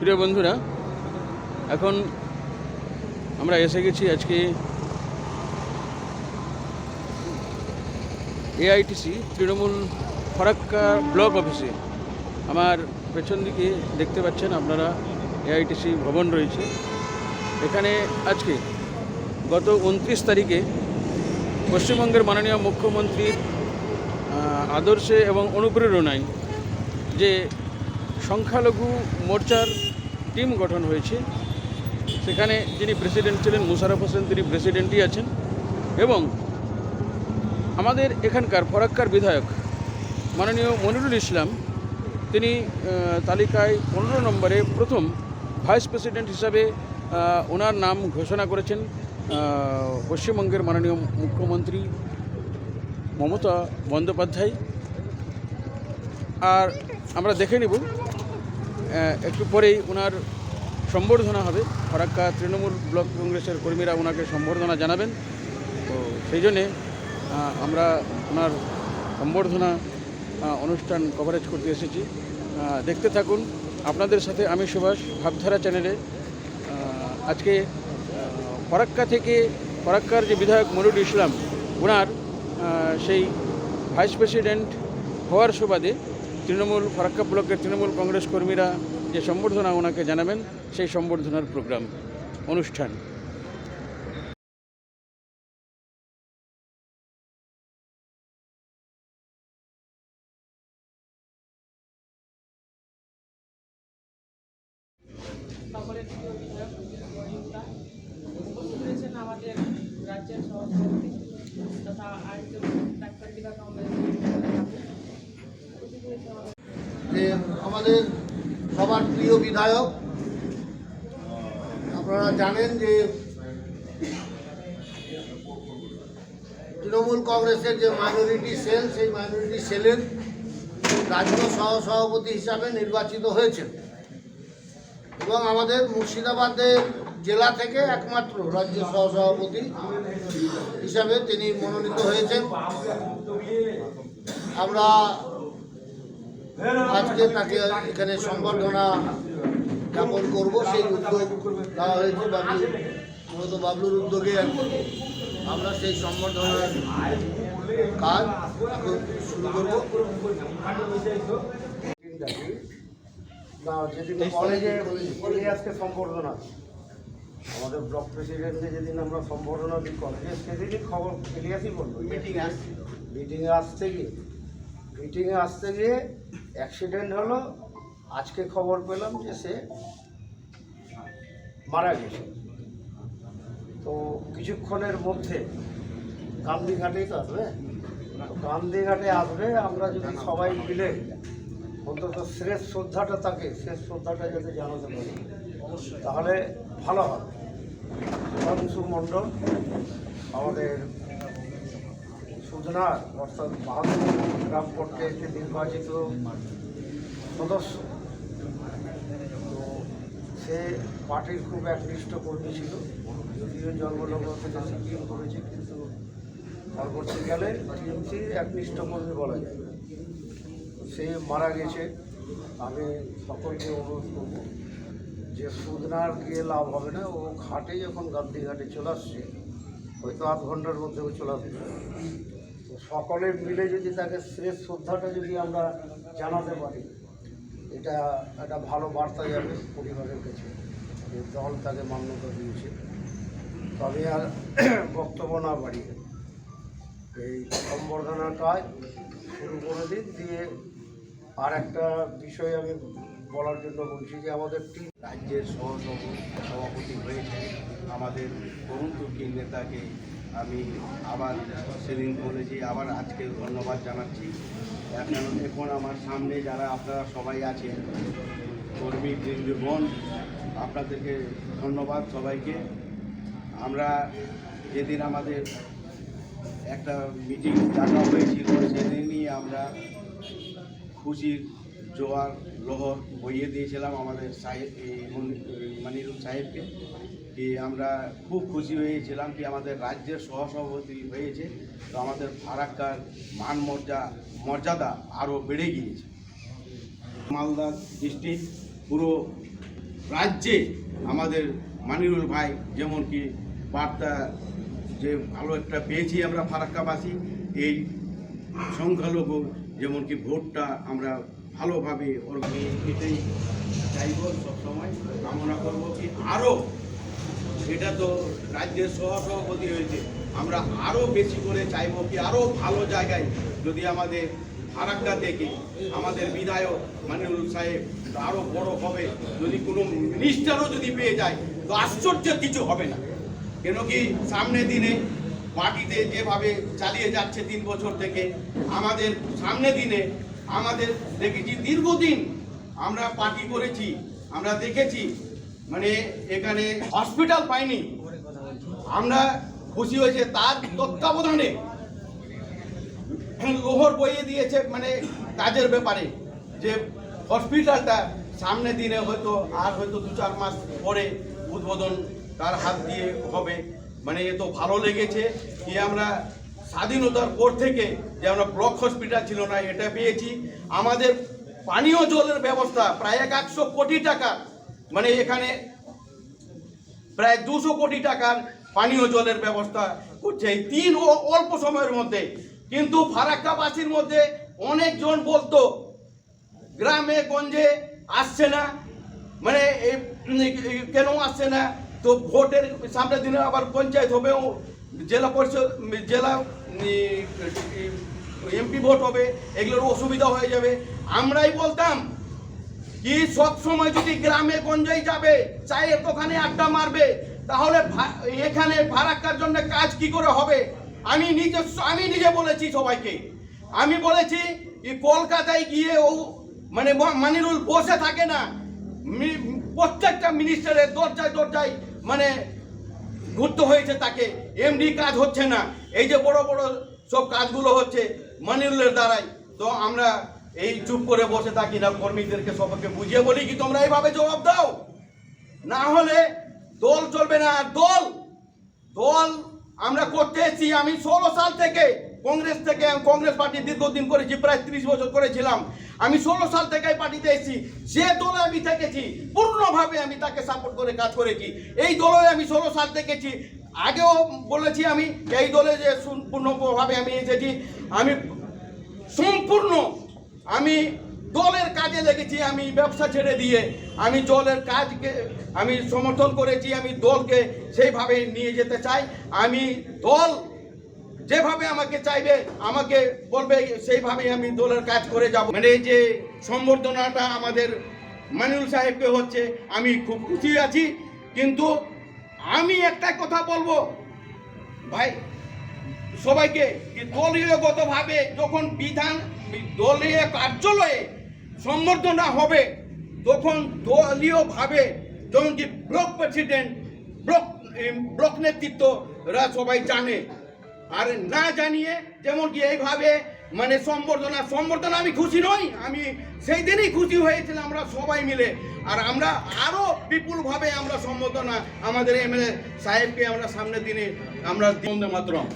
প্রিয় বন্ধুরা, এখন আমরা এসে গেছি আজকে এআইটিসি তৃণমূল ফরাক্কা ব্লক অফিসে। আমার পেছন দিকে দেখতে পাচ্ছেন আপনারা এআইটিসি ভবন রয়েছে। এখানে আজকে গত উনত্রিশ তারিখে পশ্চিমবঙ্গের মাননীয় মুখ্যমন্ত্রীর আদর্শে এবং অনুপ্রেরণায় যে সংখ্যালঘু মোর্চার টিম গঠন হয়েছে। সেখানে যিনি প্রেসিডেন্ট ছিলেন, মুশারফ হোসেন, তিনি প্রেসিডেন্টই আছেন। এবং আমাদের এখানকার ফরাক্কার বিধায়ক মাননীয় মনিরুল ইসলাম, তিনি তালিকায় পনেরো নম্বরে প্রথম ভাইস প্রেসিডেন্ট হিসাবে ওনার নাম ঘোষণা করেছেন পশ্চিমবঙ্গের মাননীয় মুখ্যমন্ত্রী মমতা বন্দ্যোপাধ্যায়। আর আমরা দেখে নেব একটু পরেই ওনার সম্বর্ধনা হবে। ফরাক্কা তৃণমূল ব্লক কংগ্রেসের কর্মীরা ওনাকে সম্বর্ধনা জানাবেন। তো সেই জন্যে আমরা ওনার সম্বর্ধনা অনুষ্ঠান কভারেজ করতে এসেছি। দেখতে থাকুন। আপনাদের সাথে আমি সুভাষ, ভাবধারা চ্যানেলে আজকে ফরাক্কা থেকে ফরাক্কার যে বিধায়ক মনিরুল ইসলাম, ওনার সেই ভাইস প্রেসিডেন্ট হওয়ার সুবাদে তৃণমূল, ফরাক্কা ব্লকের তৃণমূল কংগ্রেস কর্মীরা যে সম্বর্ধনা ওনাকে জানাবেন সেই সম্বর্ধনার প্রোগ্রাম অনুষ্ঠান। আমাদের রাজ্যের তথা আমাদের সবার প্রিয় বিধায়ক। আপনারা জানেন যে তৃণমূল কংগ্রেসের যে মাইনরিটি সেল সেই মাইনরিটি সেলের রাজ্য সহ সভাপতি হিসাবে নির্বাচিত হয়েছেন। এবং আমাদের মুর্শিদাবাদের জেলা থেকে একমাত্র রাজ্য সহসভাপতি হিসাবে তিনি মনোনীত হয়েছেন। আমরা আজকে তাকে এখানে সম্বর্ধনা জ্ঞাপন করব। সেই উদ্যোগ দেওয়া হয়েছে। বাবলু মূলত বাবলুর উদ্যোগে আমরা সেই সম্বর্ধনার কাজ এখন শুরু করব। আজকে সম্বর্ধনা আমাদের ব্লক প্রেসিডেন্টকে যেদিন আমরা সম্বর্ধনা দিই কলেজে সেদিনই খবর ইলিয়াসই বলল মিটিং আসছে। মিটিংয়ে আসতে গিয়ে মিটিংয়ে আসতে গিয়ে অ্যাক্সিডেন্ট হলো, আজকে খবর পেলাম যে সে মারা গেছে। তো কিছুক্ষণের মধ্যে গান্ধীঘাটেই তো আসবে? গান্ধীঘাটে আসবে, আমরা যদি সবাই মিলে অন্তত শেষ শ্রদ্ধাটা তাকে শেষ শ্রদ্ধাটা যাতে জানাতে পারি, তাহলে ভালো হবে। মণ্ডল আমাদের সুজনার অর্থাৎ বাহাদুর গ্রাম পঞ্চায়েতের নির্বাচিত সদস্য। তো সে পার্টির খুব একনিষ্ঠ কর্মী ছিল। যদিও জন্মলগ্ন থেকে সিপিএম করেছে, কিন্তু পরবর্তীকালে টিএমসি একনিষ্ঠ কর্মী বলা যায়। সে মারা গেছে। আমি সকলকে অনুরোধ করব যে সুদনার গিয়ে লাভ হবে না। ও ঘাটে যখন গান্ধী ঘাটে চলে আসছে। হয়তো আধ ঘণ্টার মধ্যেও চলে আসবে। সকলে মিলে যদি তাকে শেষ শ্রদ্ধাটা যদি আমরা জানাতে পারি, এটা একটা ভালো বার্তা যাবে পরিবারের কাছে যে দল তাকে মান্যতা দিয়েছে। তবে আর বক্তব্য না বাড়িয়ে এই সম্বর্ধনার কাজ শুরু করে দিন, দিয়ে আর একটা বিষয় আমি বলার জন্য বলছি যে আমাদের টিম রাজ্যের সহসভাপতি সভাপতি হয়েছে আমাদের তরুণ তুর্কির নেতাকে আমি আবার সেদিন বলেছি, আবার আজকে ধন্যবাদ জানাচ্ছি। এখন এখন আমার সামনে যারা আপনারা সবাই আছেন, কর্মী বৃন্দগণ আপনাদেরকে ধন্যবাদ সবাইকে। আমরা যেদিন আমাদের একটা মিটিং ডাকা হয়েছিল, সেদিনই আমরা খুশির জোয়ার, লোহর বইয়ে দিয়েছিলাম আমাদের সাহেব মনি- মানিরুল সাহেবকে। কি আমরা খুব খুশি হয়েছিলাম কি আমাদের রাজ্যের সহসভাপতি হয়েছে। তো আমাদের ফারাক্কার মান মর্যা মর্যাদা আরও বেড়ে গিয়েছে। মালদা ডিস্ট্রিক্ট পুরো রাজ্যে আমাদের মানিরুল ভাই যেমন কি বার্তা যে ভালো একটা পেয়েছি আমরা ফারাক্কাবাসী, এই সংখ্যালঘু যেমন কি ভোটটা আমরা ভালোভাবে ওর এটাই চাইব সবসময়। কামনা করব কি আরও এটা তো রাজ্যের সহসভাপতি হয়েছে। আমরা আরও বেশি করে চাইব কি আরও ভালো জায়গায় যদি আমাদের ফারাক্কা থেকে আমাদের বিধায়ক মানিরুল সাহেব আরও বড় হবে, যদি কোনো মিনিস্টারও যদি পেয়ে যায়, তো আশ্চর্যের কিছু হবে না। কেন কি সামনে দিনে পার্টিতে যেভাবে চালিয়ে যাচ্ছে তিন বছর থেকে, আমাদের সামনে দিনে আমাদের দেখেছি দীর্ঘদিন আমরা পার্টি করেছি, আমরা দেখেছি মানে এখানে হসপিটাল পাইনি। আমরা খুশি হয়েছে, তার তত্ত্বাবধানে লোহর বইয়ে দিয়েছে মানে কাজের ব্যাপারে, যে হসপিটালটা সামনে দিনে হয়তো আর হয়তো দু চার মাস পরে উদ্বোধন তার হাত দিয়ে হবে। মানে এ তো ভালো লেগেছে কি আমরা স্বাধীনতার পর থেকে যে আমরা ব্লক হসপিটাল ছিল না, এটা পেয়েছি। আমাদের পানীয় জলের ব্যবস্থা প্রায় এক একশো কোটি টাকা মানে এখানে প্রায় দুশো কোটি টাকার পানীয় জলের ব্যবস্থা করছে। এই তিন ও- অল্প সময়ের মধ্যে। কিন্তু ফারাক্কাবাসীর মধ্যে অনেকজন বলতো, গ্রামে, গঞ্জে আসছে না। মানে কেন আসছে না? তো ভোটের সামনের দিনে আবার পঞ্চায়েত হবে জেলা পরিষদ, জেলা এমপি ভোট হবে, এগুলোর অসুবিধা হয়ে যাবে। আমরাই বলতাম কি সব সময় যদি গ্রামে গঞ্জেই যাবে চায়ের দোকানে আড্ডা মারবে, তাহলে এখানে ফারাক্কার জন্য কাজ কি করে হবে? আমি নিজে আমি নিজে বলেছি সবাইকে। আমি বলেছি কলকাতায় গিয়ে ও মানে মানিরুল বসে থাকে না প্রত্যেকটা মিনিস্টারের দরজায় দরজায় মানে ঘুরতে হয়েছে তাকে এমডি কাজ হচ্ছে না। এই যে বড় বড় সব কাজগুলো হচ্ছে মানিরুলের দ্বারাই। তো আমরা এই চুপ করে বসে থাকি না, কর্মীদেরকে সবাইকে বুঝিয়ে বলি কি তোমরা এইভাবে জবাব দাও? না হলে দল চলবে না দল। দল আমরা করতে এসেছি, আমি ষোলো সাল থেকে কংগ্রেস থেকে, কংগ্রেস পার্টি দীর্ঘদিন করেছি, প্রায় ত্রিশ বছর করেছিলাম। আমি ষোলো সাল থেকে পার্টিতে এসেছি। যে দলে আমি থেকেছি, পূর্ণভাবে আমি তাকে সাপোর্ট করে কাজ করেছি। এই দলে আমি ষোলো সাল থেকেছি। আগেও বলেছি আমি, এই দলে যে সম্পূর্ণভাবে আমি এসেছি, আমি সম্পূর্ণ আমি দলের কাজে লেগেছি, আমি ব্যবসা ছেড়ে দিয়ে, আমি দলের কাজকে, আমি সমর্থন করেছি, আমি দলকে সেইভাবে নিয়ে যেতে চাই। আমি দল যেভাবে আমাকে চাইবে, আমাকে বলবে সেইভাবে আমি দলের কাজ করে যাব। মানে যে সম্বর্ধনাটা আমাদের মানিউল সাহেবকে হচ্ছে, আমি খুব খুশি আছি। কিন্তু আমি একটা কথা বলব, ভাই সবাইকে দলীয়গতভাবে যখন বিধান, দলীয় কার্যালয়ে সম্বর্ধনা হবে, তখন দলীয়ভাবে যেমন কি ব্লক প্রেসিডেন্ট, ব্লক ব্লক নেতৃত্বরা সবাই জানে। আর না জানিয়ে যেমন কি এইভাবে মানে সম্বর্ধনা সম্বর্ধনা আমি খুশি নই, আমি সেই দিনই খুশি হয়েছিলাম আমরা সবাই মিলে। আর আমরা আরও বিপুলভাবে আমরা সম্বর্ধনা আমাদের এমএলএ সাহেবকে আমরা সামনের দিনে আমরা বন্দে মাতরম।